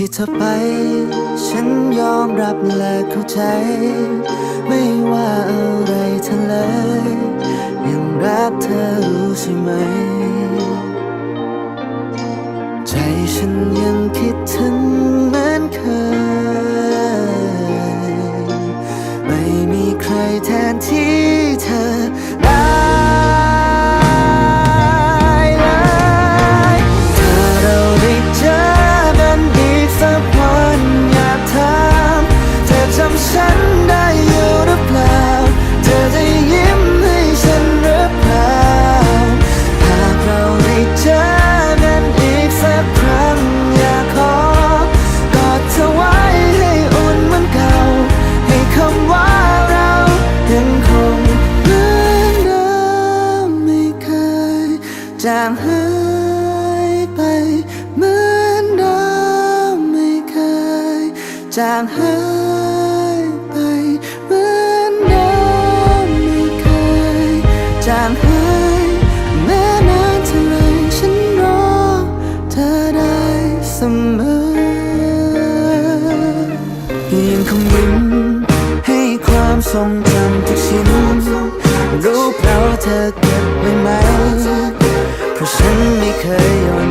ที่เธอไป ฉันยอมรับและเข้าใจ ไม่ว่าอะไรเธอเลยยังรักเธอรู้ใช่ไหม ใจฉันยังคิดถึงเหมือนเคย ไม่มีใครแทนที่เธอ จางหายไป เหมือนเดิมไม่เคยจางหาย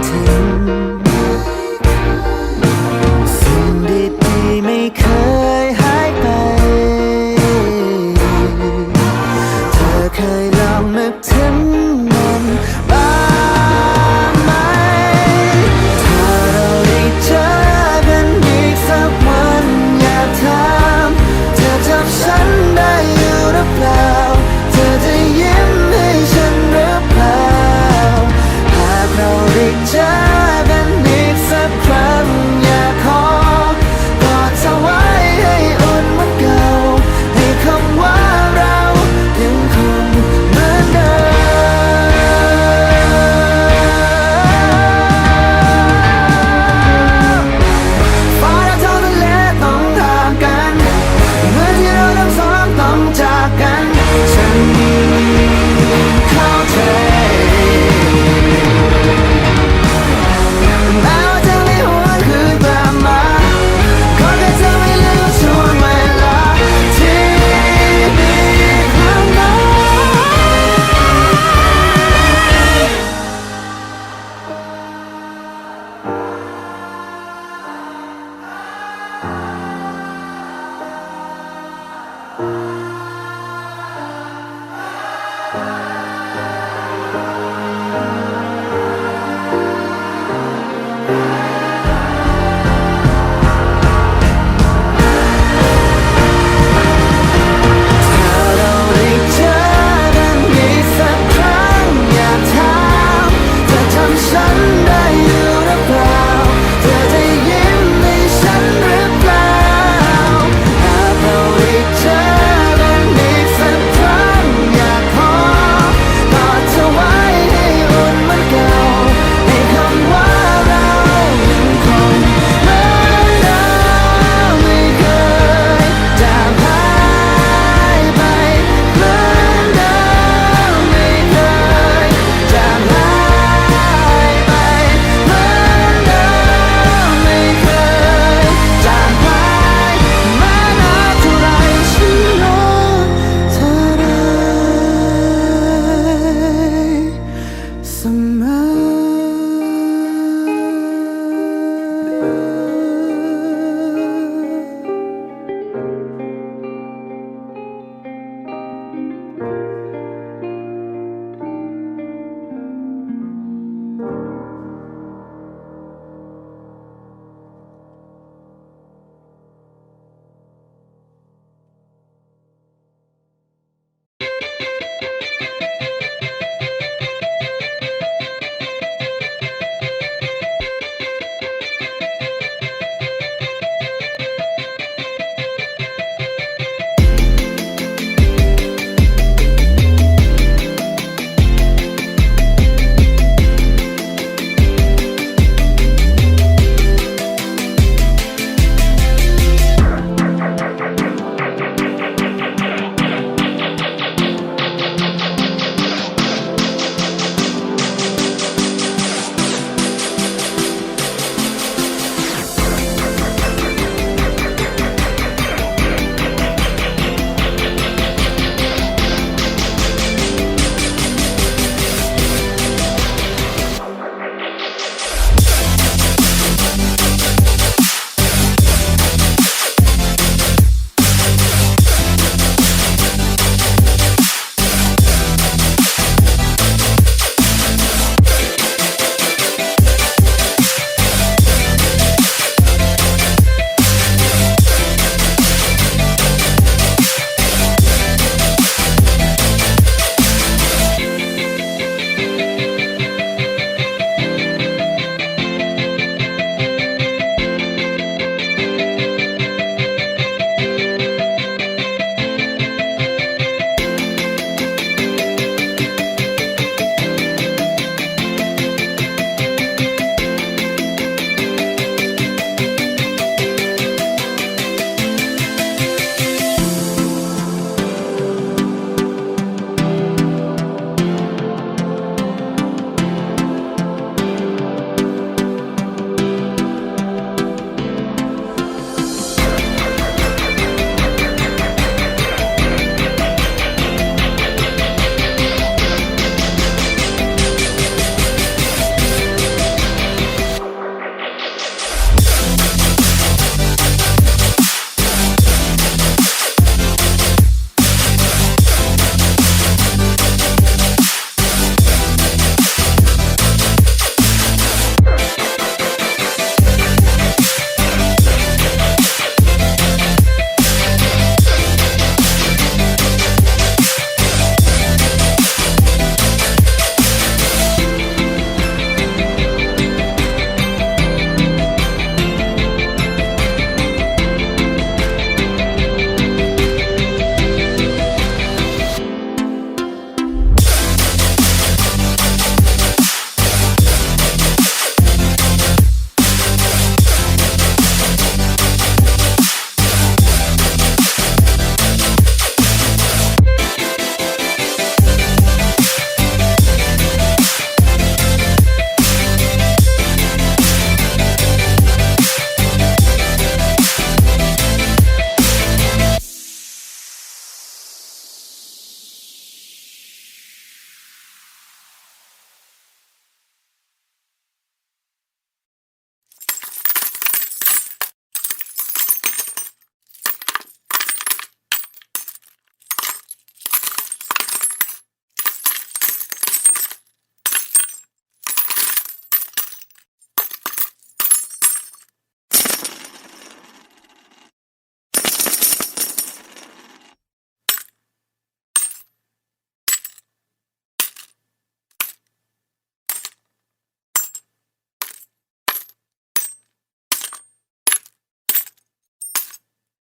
曾。